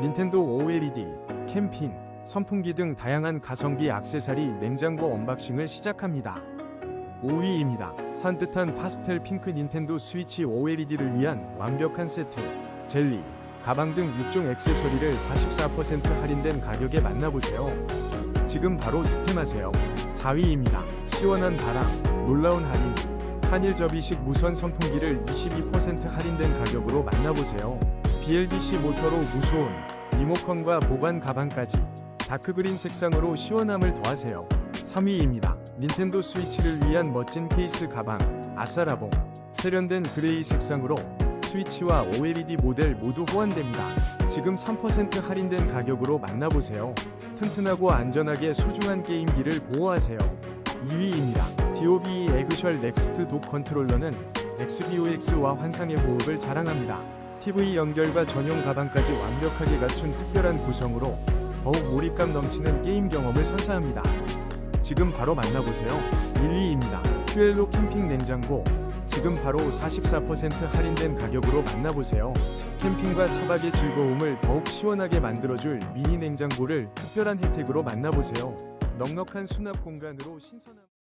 닌텐도 OLED, 캠핑, 선풍기 등 다양한 가성비 액세서리 냉장고 언박싱을 시작합니다. 5위입니다. 산뜻한 파스텔 핑크 닌텐도 스위치 OLED를 위한 완벽한 세트, 젤리, 가방 등 6종 액세서리를 44% 할인된 가격에 만나보세요. 지금 바로 득템하세요. 4위입니다. 시원한 바람, 놀라운 할인, 한일 접이식 무선 선풍기를 22% 할인된 가격으로 만나보세요. BLDC 모터로 무소음, 리모컨과 보관 가방까지 다크그린 색상으로 시원함을 더하세요. 3위입니다. 닌텐도 스위치를 위한 멋진 케이스 가방 아싸라봉 세련된 그레이 색상으로 스위치와 OLED 모델 모두 호환됩니다. 지금 3% 할인된 가격으로 만나보세요. 튼튼하고 안전하게 소중한 게임기를 보호하세요. 2위입니다. DOBE 에그셜 넥스트 독 컨트롤러는 XBOX와 환상의 호흡을 자랑합니다. TV 연결과 전용 가방까지 완벽하게 갖춘 특별한 구성으로 더욱 몰입감 넘치는 게임 경험을 선사합니다. 지금 바로 만나보세요. 1위입니다. 큐엘로 캠핑 냉장고. 지금 바로 44% 할인된 가격으로 만나보세요. 캠핑과 차박의 즐거움을 더욱 시원하게 만들어줄 미니 냉장고를 특별한 혜택으로 만나보세요. 넉넉한 수납 공간으로 신선함.